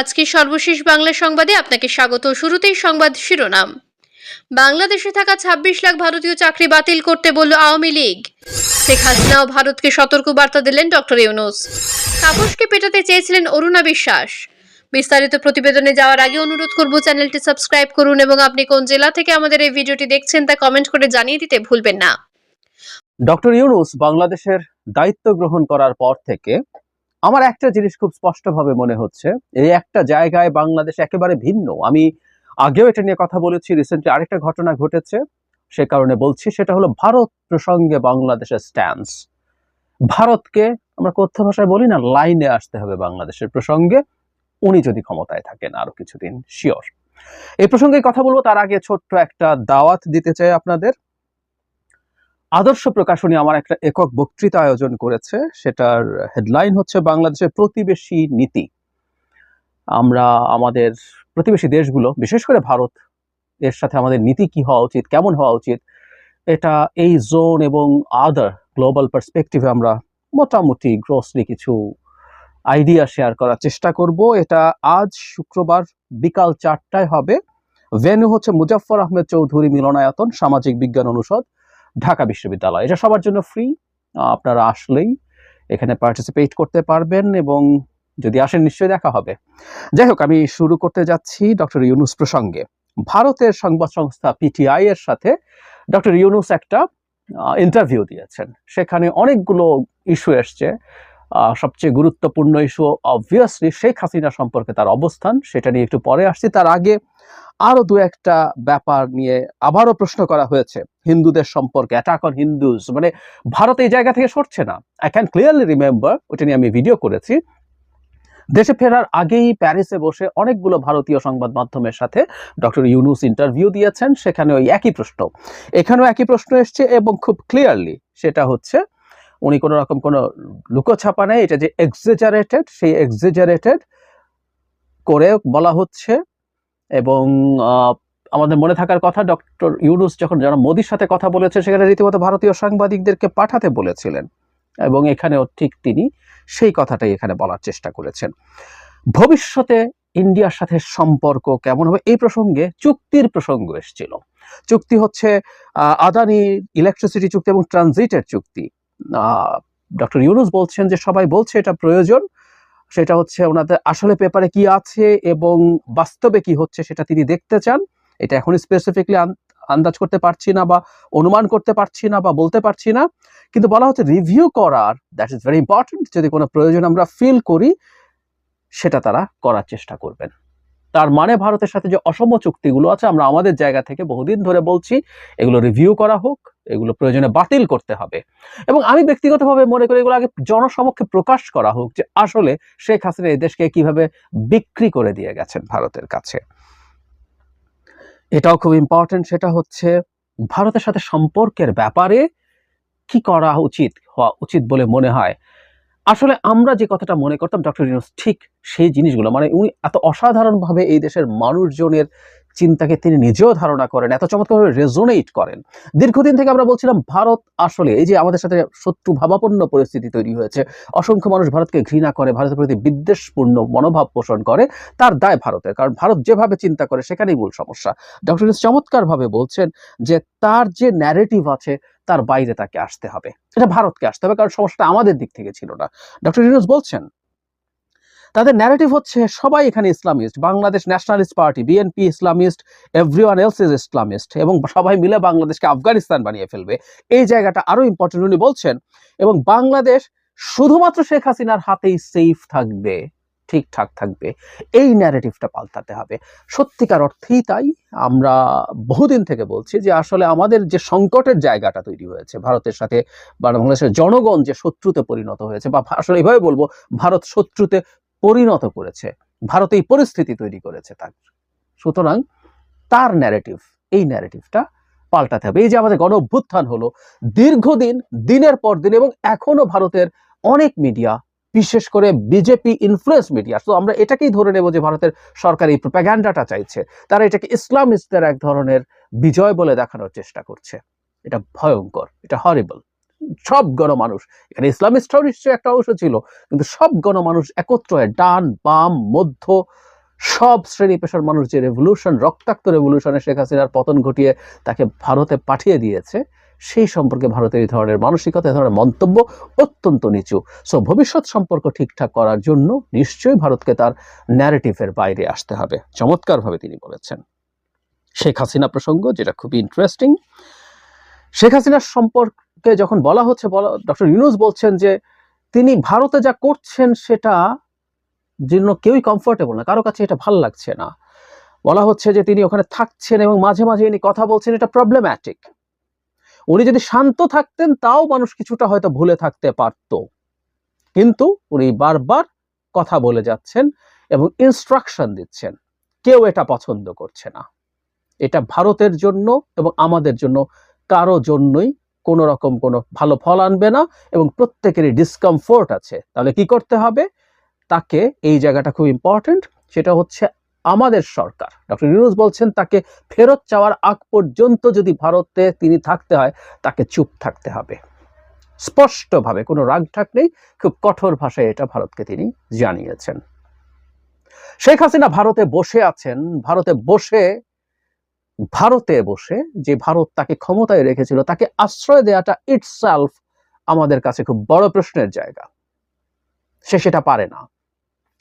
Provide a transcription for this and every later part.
আজকে সর্বশেষ বাংলা সংবাদে আপনাকে স্বাগত। শুরুতেই সংবাদ শিরোনাম। বাংলাদেশে থাকা ২৬ লাখ ভারতীয় চাকরি বাতিল করতে বলল আওয়ামী লীগ। শেখ হাসিনাও ভারতকে সতর্ক বার্তা দিলেন ডক্টর ইউনুস। তাপসকে পেটাতে চেয়েছিলেন অরুণা বিশ্বাস। বিস্তারিত প্রতিবেদনে যাওয়ার আগে অনুরোধ করব চ্যানেলটি সাবস্ক্রাইব করুন এবং আপনি কোন জেলা থেকে আমাদের এই ভিডিওটি দেখছেন তা কমেন্ট করে জানিয়ে দিতে ভুলবেন না। ডক্টর ইউনুস বাংলাদেশের দায়িত্ব গ্রহণ করার পর থেকে আমার একটা জিনিস খুব স্পষ্টভাবে মনে হচ্ছে, এই একটা জায়গায় বাংলাদেশ একেবারে ভিন্ন। আমি আগেও এটা নিয়ে কথা বলেছি রিসেন্টলি আরেকটা ঘটনা ঘটেছে, সে কারণে বলছি, সেটা হলো ভারত প্রসঙ্গে বাংলাদেশের স্ট্যান্স ভারতকে আমরা কথ্য ভাষায় বলি না, লাইনে আসতে হবে বাংলাদেশের প্রসঙ্গে, উনি যদি ক্ষমতায় থাকেন আরও কিছুদিন শিওর এই প্রসঙ্গে কথা বলব, তার আগে ছোট্ট একটা দাওয়াত দিতে চাই আপনাদের। আদর্শ প্রকাশনী আমার একটা একক বক্তৃতা আয়োজন করেছে। সেটার হেডলাইন হচ্ছে বাংলাদেশের প্রতিবেশী নীতি। আমরা আমাদের প্রতিবেশী দেশগুলো, বিশেষ করে ভারত, এর সাথে আমাদের নীতি কি হওয়া উচিত, কেমন হওয়া উচিত, এটা এই জোন এবং আদার গ্লোবাল পার্সপেক্টিভে আমরা মোটামুটি গ্রোসলি কিছু আইডিয়া শেয়ার করার চেষ্টা করব। এটা আজ শুক্রবার বিকাল চারটায় হবে। ভেন্যু হচ্ছে মুজাফফর আহমেদ চৌধুরী মিলনায়তন, সামাজিক বিজ্ঞান অনুষদ। ঢাকা বিশ্ববিদ্যালয়। এটা সবার জন্য ফ্রি আপনারা আসলেই এখানে পার্টিসিপেট করতে পারবেন এবং যদি আসেন নিশ্চয়ই দেখা হবে। যাই হোক, আমি শুরু করতে যাচ্ছি ডক্টর ইউনুস প্রসঙ্গে। ভারতের সংবাদ সংস্থা পিটিআই এর সাথে ডক্টর ইউনুস একটা ইন্টারভিউ দিয়েছেন। সেখানে অনেকগুলো ইস্যু এসছে। সবচেয়ে গুরুত্বপূর্ণ ইস্যু অবভিয়াসলি শেখ হাসিনা সম্পর্কে তার অবস্থান, সেটা নিয়ে একটু পরে আসছি। তার আগে আরও দু একটা ব্যাপার নিয়ে আবারও প্রশ্ন করা হয়েছে, হিন্দুদের সম্পর্কে অ্যাটাক অন হিন্দুজ মানে ভারত এই জায়গা থেকে সরছে না। আই ক্যান ক্লিয়ারলি রিমেম্বার ওটা নিয়ে আমি ভিডিও করেছি, দেশে ফেরার আগেই প্যারিসে বসে অনেকগুলো ভারতীয় সংবাদ মাধ্যমের সাথে ডক্টর ইউনুস ইন্টারভিউ দিয়েছেন, সেখানে ওই একই প্রশ্ন। এখানেও একই প্রশ্ন এসছে এবং খুব ক্লিয়ারলি সেটা হচ্ছে উনি কোনো রকম কোনো লুকোছাপা নেই, এটা যে এক্সেজারেটেড সেই এক্সেজারেটেড করে বলা হচ্ছে এবং আমাদের মনে থাকার কথা ডক্টর ইউনুস যখন, যারা মোদির সাথে কথা বলেছে সেখানে রীতিমতো ভারতীয় সাংবাদিকদেরকে পাঠাতে বলেছিলেন এবং এখানেও ঠিক তিনি সেই কথাটাই এখানে বলার চেষ্টা করেছেন। ভবিষ্যতে ইন্ডিয়ার সাথে সম্পর্ক কেমন হবে? এই প্রসঙ্গে চুক্তির প্রসঙ্গ এসেছিল। চুক্তি হচ্ছে আদানি ইলেকট্রিসিটি চুক্তি এবং ট্রানজিটের চুক্তি। ডক্টর ইউনুস বলছেন যে সবাই বলছে এটা প্রয়োজন, সেটা হচ্ছে ওনাদের আসলে পেপারে কি আছে এবং বাস্তবে কি হচ্ছে সেটা তিনি দেখতে চান। এটা এখন স্পেসিফিকলি আন্দাজ করতে পারছি না বা অনুমান করতে পারছি না বা বলতে পারছি না। কিন্তু বলা হচ্ছে রিভিউ করার দ্যাট ইজ ভেরি ইম্পর্টেন্ট যদি কোনো প্রয়োজন আমরা ফিল করি, সেটা তারা করার চেষ্টা করবেন। তার মানে ভারতের সাথে যে অসম চুক্তিগুলো আছে, আমরা আমাদের জায়গা থেকে বহুদিন ধরে বলছি, এগুলো রিভিউ করা হোক, এগুলো প্রয়োজনে বাতিল করতে হবে। এবং আমি ব্যক্তিগতভাবে মনে করি এগুলো আগে জনসমক্ষে প্রকাশ করা হোক যে আসলে শেখ হাসিনা এই দেশকে কীভাবে বিক্রি করে দিয়ে গেছেন ভারতের কাছে। এটাও খুব ইম্পর্টেন্ট সেটা হচ্ছে ভারতের সাথে সম্পর্কের ব্যাপারে কি করা উচিত, হওয়া উচিত বলে মনে হয়? আসলে আমরা যে কথাটা মনে করতাম ডক্টর ইউনুস ঠিক সেই জিনিসগুলো। মানে উনি এত অসাধারণভাবে এই দেশের মানুষজনের চিন্তাকে তিনি নিজেও ধারণা করেন, এত চমৎকারভাবে রেজোনেট করেন। দীর্ঘদিন থেকে আমরা বলছিলাম, ভারত আসলে, এই যে আমাদের সাথে শত্রু ভাবাপন্ন পরিস্থিতি তৈরি হয়েছে, অসংখ্য মানুষ ভারতকে ঘৃণা করে, ভারতের প্রতি বিদ্বেষপূর্ণ মনোভাব পোষণ করে, তার দায় ভারতের। কারণ ভারত যেভাবে চিন্তা করে, সেখানেই মূল সমস্যা। ডক্টর চমৎকারভাবে বলছেন যে, তার যে ন্যারেটিভ আছে, তার বাইরে তাকে আসতে হবে। এটা ভারতকে আসতে হবে, কারণ সমস্যাটা আমাদের দিক থেকে ছিল না। ডক্টর ইউনুস বলছেন তাদের ন্যারেটিভ হচ্ছে, সবাই এখানে Islamist Bangladesh nationalist party BNP Islamist everyone else is Islamist এবং সবাই মিলে বাংলাদেশকে আফগানিস্তান বানিয়ে ফেলবে। এই জায়গাটা আরও ইম্পর্টেন্ট উনি বলছেন, এবং বাংলাদেশ শুধুমাত্র শেখ হাসিনার হাতেই সেফ থাকবে, ঠিকঠাক থাকবে। এই ন্যারেটিভটা পাল্টাতে হবে। সত্যিকার অর্থেই তাই, আমরা বহুদিন থেকে বলছি যে আসলে আমাদের যে সংকটের জায়গাটা তৈরি হয়েছে, ভারতের সাথে বাংলাদেশের জনগণ যে শত্রুতে পরিণত হয়েছে, বা আসলে এভাবে বলব, ভারত শত্রুতে পরিণত করেছে। ভারত এই পরিস্থিতি তৈরি করেছে তার। সুতরাং তার ন্যারেটিভ এই ন্যারেটিভটা পাল্টাতে হবে। এই যে আমাদের গণ অভ্যুত্থান হলো, দীর্ঘদিন, দিনের পর দিন এবং এখনও ভারতের অনেক মিডিয়া বিশেষ করে বিজেপি ইনফ্লুয়েন্স মিডিয়া তো আমরা এটাকেই ধরে নেব যে ভারতের সরকার এই প্রোপাগ্যান্ডাটা চাইছে। তারা এটাকে ইসলামিস্টদের এক ধরনের বিজয় বলে দেখানোর চেষ্টা করছে। এটা ভয়ঙ্কর, এটা হরিবল সব গণমানুষ। এখানে ইসলামিস্টরাও নিশ্চয়ই একটা অংশ ছিল, কিন্তু সব গণমানুষ একত্র হয়ে ডান, বাম, মধ্য, সব শ্রেণি পেশার মানুষ যে রেভলিউশন রক্তাক্ত রেভলিউশনে শেখ হাসিনার পতন ঘটিয়ে তাকে ভারতে পাঠিয়ে দিয়েছে, সেই সম্পর্কে ভারতের এই ধরনের মানসিকতা, এই ধরনের মন্তব্য অত্যন্ত নিচু। সো ভবিষ্যৎ সম্পর্ক ঠিকঠাক করার জন্য নিশ্চয়ই ভারতকে তার ন্যারেটিভের বাইরে আসতে হবে। চমৎকারভাবে তিনি বলেছেন। শেখ হাসিনা প্রসঙ্গ, যেটা খুবই ইন্টারেস্টিং শেখ হাসিনার সম্পর্কে যখন বলা হচ্ছে, বলা, ডক্টর ইউনুস বলছেন যে তিনি ভারতে যা করছেন সেটা জন্য কেউই কমফোর্টেবল না, কারও কাছে এটা ভালো লাগছে না। বলা হচ্ছে যে তিনি ওখানে থাকছেন এবং মাঝে মাঝে ইনি কথা বলছেন, এটা প্রবলেম্যাটিক উনি যদি শান্ত থাকতেন, তাও মানুষ কিছুটা হয়তো ভুলে থাকতে পারত। কিন্তু উনি বারবার কথা বলে যাচ্ছেন এবং ইনস্ট্রাকশন দিচ্ছেন, কেউ এটা পছন্দ করছে না। এটা ভারতের জন্য এবং আমাদের জন্য, কারও জন্যই কোনো রকম কোনো ভালো ফল আনবে না এবং প্রত্যেকেরই ডিসকমফোর্ট আছে। তাহলে কি করতে হবে? তাকে এই জায়গাটা খুব ইম্পর্টেন্ট সেটা হচ্ছে আমাদের সরকার। ডক্টর ইউনুস বলছেন, তাকে ফেরত চাওয়ার আগ পর্যন্ত যদি ভারতে তিনি থাকতে হয়, তাকে চুপ থাকতে হবে। স্পষ্টভাবে, কোনো রাগঢাক নেই, খুব কঠোর ভাষায় এটা ভারতকে তিনি জানিয়েছেন। শেখ হাসিনা ভারতে বসে আছেন, ভারতে বসে ভারতে বসে যে ভারত তাকে ক্ষমতায় রেখেছিল, তাকে আশ্রয় দেওয়াটা ইটসেলফ আমাদের কাছে খুব বড় প্রশ্নের জায়গা। সে সেটা পারে না।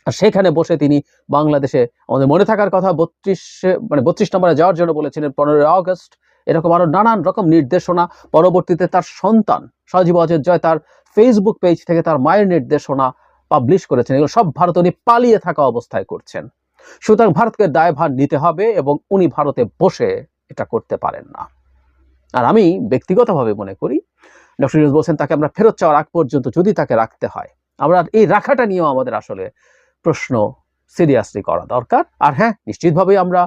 আর সেখানে বসে তিনি বাংলাদেশে আমাদের মনে থাকার কথা বত্রিশ মানে বত্রিশ নম্বরে যাওয়ার জন্য বলেছিলেন পনেরোই আগস্ট। এরকম আরও নানান রকম নির্দেশনা, পরবর্তীতে তার সন্তান সজীব অজয় জয় তার ফেসবুক পেজ থেকে তার মায়ের নির্দেশনা পাবলিশ করেছেন। এগুলো সব ভারত উনি পালিয়ে থাকা অবস্থায় করছেন। সুতরাং ভারতকে দায়ভার নিতে হবে এবং উনি ভারতে বসে এটা করতে পারেন না। আর আমি ব্যক্তিগতভাবে মনে করি, ডক্টর ইউনুস বলছেন, তাকে আমরা ফেরত চাওয়ার আগ পর্যন্ত যদি তাকে রাখতে হয়, আমরা এই রাখাটা নিয়েও আমাদের আসলে প্রশ্ন সিরিয়াসলি করা দরকার। আর হ্যাঁ নিশ্চিতভাবেই আমরা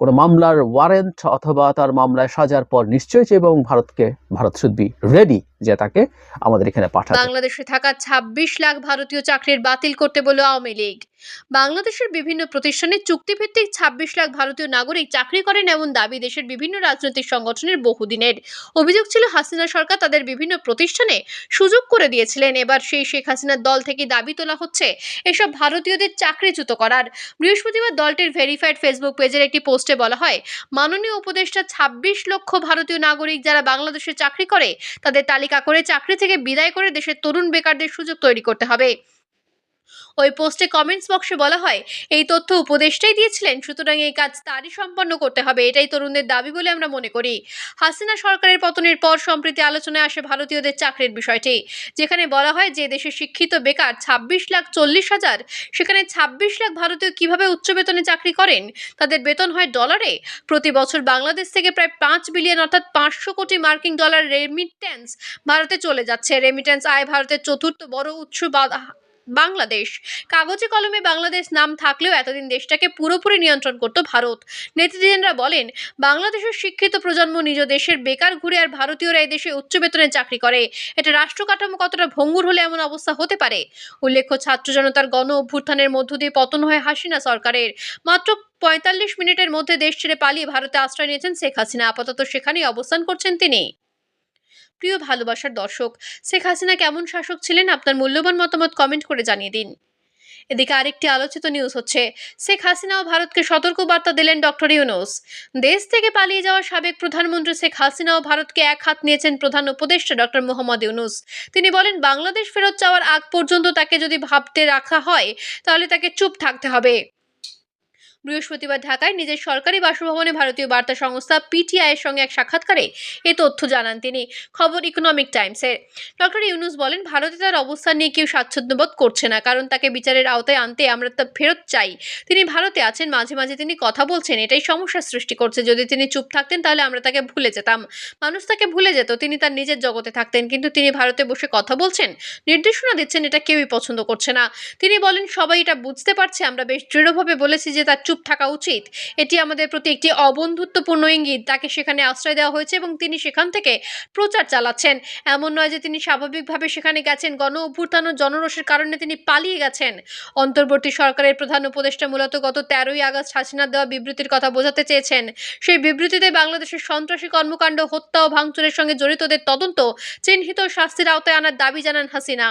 কোনো মামলার ওয়ারেন্ট অথবা তার মামলায় সাজার পর নিশ্চয়ই এবং ভারতকে, ভারত বি রেডি যে তাকে আমাদের এখানে পাঠাতে বাংলাদেশে থাকা ২৬ লাখ ভারতীয় চাকরির বাতিল করতে বলল আওয়ামী লীগ। বাংলাদেশের বিভিন্ন প্রতিষ্ঠানে চুক্তিভিত্তিক ২৬ লাখ ভারতীয় নাগরিক চাকরি করেন এমন দাবি দেশের বিভিন্ন রাজনৈতিক সংগঠনের বহুদিনের। অভিযোগ ছিল, হাসিনা সরকার তাদের বিভিন্ন প্রতিষ্ঠানে সুযোগ করে দিয়েছিলেন। এবার সেই শেখ হাসিনার দল থেকে দাবি তোলা হচ্ছে, এসব ভারতীয়দের চাকরিচ্যুত করার। বৃহস্পতিবার দলটির ভেরিফাইড ফেসবুক পেজের একটি পোস্টে বলা হয়, মাননীয় উপদেষ্টা ২৬ লক্ষ ভারতীয় নাগরিক যারা বাংলাদেশে চাকরি করে, তাদের তালিকা করে চাকরি থেকে বিদায় করে দেশের তরুণ বেকারদের সুযোগ তৈরি করতে হবে। ওই পোস্টে কমেন্টস বক্সে বলা হয়, এই তথ্য উপদেষ্টাই দিয়েছিলেন, সুতরাং এই কাজ তারই সম্পন্ন করতে হবে, এটাই তরুণদের দাবি বলে আমরা মনে করি। হাসিনা সরকারের পতনের পর সম্প্রতি আলোচনায় আসে ভারতীয়দের চাকরির বিষয়টি, যেখানে বলা হয় যে দেশে শিক্ষিত বেকার ছাব্বিশ লাখ চল্লিশ হাজার, সেখানে ছাব্বিশ লাখ ভারতীয় কীভাবে উচ্চ বেতনে চাকরি করেন? তাদের বেতন হয় ডলারে প্রতি বছর বাংলাদেশ থেকে প্রায় পাঁচ বিলিয়ন অর্থাৎ পাঁচশো কোটি মার্কিন ডলার রেমিটেন্স ভারতে চলে যাচ্ছে। রেমিটেন্স আয় ভারতের চতুর্থ বড় উৎস বাংলাদেশ। কাগজে কলমে বাংলাদেশ নাম থাকলেও এতদিন দেশটাকে পুরোপুরি নিয়ন্ত্রণ করত ভারত। নেতৃত্বরা বলেন, বাংলাদেশের শিক্ষিত প্রজন্ম নিজ দেশের বেকার ঘুরে আর ভারতীয়রা এই দেশে উচ্চ বেতনে চাকরি করে। এটা রাষ্ট্র কাঠামো কতটা ভঙ্গুর হলে এমন অবস্থা হতে পারে? উল্লেখ্য, ছাত্র জনতার গণ অভ্যুত্থানের মধ্য দিয়ে পতন হয় হাসিনা সরকারের। মাত্র পঁয়তাল্লিশ মিনিটের মধ্যে দেশ ছেড়ে পালিয়ে ভারতে আশ্রয় নিয়েছেন শেখ হাসিনা। আপাতত সেখানেই অবস্থান করছেন তিনি। প্রিয় ভালোবাসার দর্শক। শেখ হাসিনা কেমন শাসক ছিলেন? আপনার মূল্যবান মতামত কমেন্ট করে জানিয়ে দিন। এদিকে আরেকটি আলোচিত নিউজ হচ্ছে, শেখ হাসিনা ও ভারতকে সতর্ক বার্তা দিলেন ডক্টর ইউনুস। দেশ থেকে পালিয়ে যাওয়া সাবেক প্রধানমন্ত্রী শেখ হাসিনা ও ভারতকে এক হাত নিয়েছেন প্রধান উপদেষ্টা ডক্টর মোহাম্মদ ইউনুস। তিনি বলেন, বাংলাদেশ ফেরত যাওয়ার আগ পর্যন্ত তাকে যদি ভাবতে রাখা হয়, তাহলে তাকে চুপ থাকতে হবে। বৃহস্পতিবার ঢাকায় নিজের সরকারি বাসভবনে ভারতীয় বার্তা সংস্থা পিটিআই এর সঙ্গে এক সাক্ষাৎকারে এ তথ্য জানান তিনি। খবর ইকোনমিক টাইমসের ডক্টর ইউনুস বলেন, ভারতে তার অবস্থান নিয়ে কেউ স্বাচ্ছন্দ্যবোধ করছে না, কারণ তাকে বিচারের আওতায় আনতে আমরা তা ফেরত চাই। তিনি ভারতে আছেন, মাঝে মাঝে তিনি কথা বলছেন, এটাই সমস্যার সৃষ্টি করছে। যদি তিনি চুপ থাকতেন, তাহলে আমরা তাকে ভুলে যেতাম। মানুষ তাকে ভুলে যেত, তিনি তার নিজের জগতে থাকতেন, কিন্তু তিনি ভারতে বসে কথা বলছেন, নির্দেশনা দিচ্ছেন, এটা কেউই পছন্দ করছে না। তিনি বলেন, সবাই এটা বুঝতে পারছে, আমরা বেশ দৃঢ়ভাবে বলেছি যে তার চুপ চুপ থাকা উচিত। এটি আমাদের প্রতি একটি অবন্ধুত্বপূর্ণ ইঙ্গিত। তাকে সেখানে আশ্রয় দেওয়া হয়েছে এবং তিনি সেখান থেকে প্রচার চালাচ্ছেন। এমন নয় যে তিনি স্বাভাবিকভাবে সেখানে গেছেন। গণ অভ্যুত্থান ও জনরোষের কারণে তিনি পালিয়ে গেছেন। অন্তর্বর্তী সরকারের প্রধান উপদেষ্টা মূলত গত তেরোই আগস্ট হাসিনার দেওয়া বিবৃতির কথা বোঝাতে চেয়েছেন। সেই বিবৃতিতে বাংলাদেশের সন্ত্রাসী কর্মকাণ্ড, হত্যা ও ভাঙচুরের সঙ্গে জড়িতদের তদন্ত, চিহ্নিত শাস্তির আওতায় আনার দাবি জানান হাসিনা।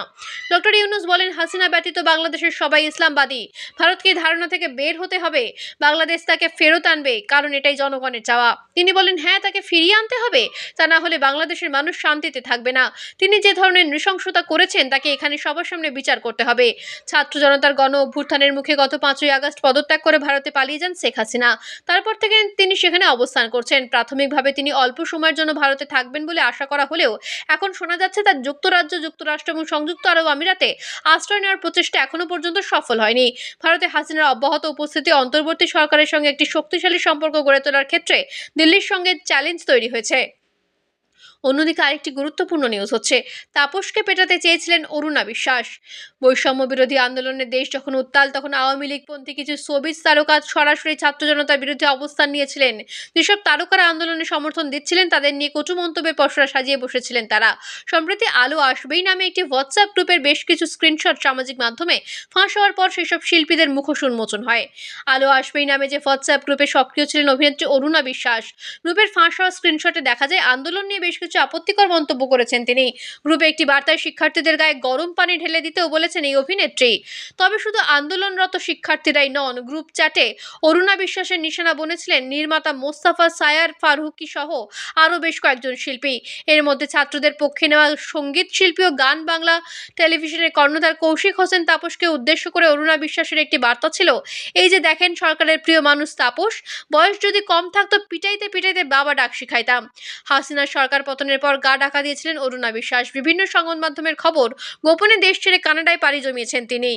ডক্টর ইউনুস বলেন, হাসিনা ব্যতীত বাংলাদেশের সবাই ইসলামবাদী। ভারতকে ধারণা থেকে বের হতে হবে। বাংলাদেশ তাকে ফেরত আনবে, কারণ এটাই জনগণের চাওয়া। তিনি বলেন হ্যাঁ তাকে ফিরিয়ে আনতে হবে। তা না হলে বাংলাদেশের মানুষ শান্তিতে থাকবে না। তিনি যে ধরনের নৃশংসতা করেছেন, তাকে এখানে সবার সামনে বিচার করতে হবে। ছাত্র জনতার গণ অভ্যুত্থানের মুখে গত পাঁচই আগস্ট পদত্যাগ করে ভারতে পালিয়ে যান শেখ হাসিনা। তারপর থেকে তিনি সেখানে অবস্থান করছেন। প্রাথমিকভাবে তিনি অল্প সময়ের জন্য ভারতে থাকবেন বলে আশা করা হলেও, এখন শোনা যাচ্ছে তার যুক্তরাজ্য, যুক্তরাষ্ট্র এবং সংযুক্ত আরব আমিরাতে আশ্রয় নেওয়ার প্রচেষ্টা এখনও পর্যন্ত সফল হয়নি। ভারতে হাসিনার অব্যাহত উপস্থিতি অন্তর্বর্তী সরকারের সঙ্গে একটি শক্তিশালী সম্পর্ক গড়ে তোলার ক্ষেত্রে দিল্লির সঙ্গে চ্যালেঞ্জ তৈরি হয়েছে। অন্যদিকে আরেকটি গুরুত্বপূর্ণ নিউজ হচ্ছে, তাপসকে পেটাতে চেয়েছিলেন অরুণা বিশ্বাস। বৈষম্য বিরোধী আন্দোলনের দেশ যখন উত্তাল, তখন আওয়ামী লীগপন্থী কিছু সবিজ তারকা সরাসরি ছাত্র জনতার বিরুদ্ধে অবস্থান নিয়েছিলেন। যেসব তারকারা আন্দোলনে সমর্থন দিচ্ছিলেন, তাদের নিয়ে কটু মন্তব্যের পসরা সাজিয়ে বসেছিলেন তারা। সম্প্রতি আলো আসবেই নামে একটি হোয়াটসঅ্যাপ গ্রুপের বেশ কিছু স্ক্রিনশট সামাজিক মাধ্যমে ফাঁস হওয়ার পর সেসব শিল্পীদের মুখোশ উন্মোচন হয়। আলো আসবেই নামে যে হোয়াটসঅ্যাপ গ্রুপে সক্রিয় ছিলেন অভিনেত্রী অরুণা বিশ্বাস। গ্রুপের ফাঁস হওয়া স্ক্রিনশটে দেখা যায়, আন্দোলন নিয়ে বেশ কিছু আপত্তিকর মন্তব্য করেছেন তিনি। গ্রুপে একটি বার্তায় শিক্ষার্থীদের গায়ে গরম পানি ঢেলে দিতেও বলেছেন এই অভিনেত্রী। তবে শুধু আন্দোলনরত শিক্ষার্থীরাই নন, গ্রুপ চ্যাটে অরুণা বিশ্বাসের নিশানা বনেছিলেন নির্মাতা মোস্তাফা সায়ার, ফারুকি সহ আরও বেশ কয়েকজন শিল্পী। এর মধ্যে ছাত্রদের পক্ষে নেওয়া সংগীত শিল্পী ও গান বাংলা টেলিভিশনের কর্ণধার কৌশিক হোসেন তাপসকে উদ্দেশ্য করে অরুণা বিশ্বাসের একটি বার্তা ছিল, এই যে দেখেন সরকারের প্রিয় মানুষ তাপস, বয়স যদি কম থাকতো পিটাইতে পিটাইতে বাবা ডাক শিখাইতাম। হাসিনার সরকার পতনের পর গা ডাকা দিয়েছিলেন অরুণা বিশ্বাস। বিভিন্ন সংবাদ মাধ্যমের খবর গোপনে দেশ ছেড়ে কানাডায় পাড়ি জমিয়েছেন তিনি।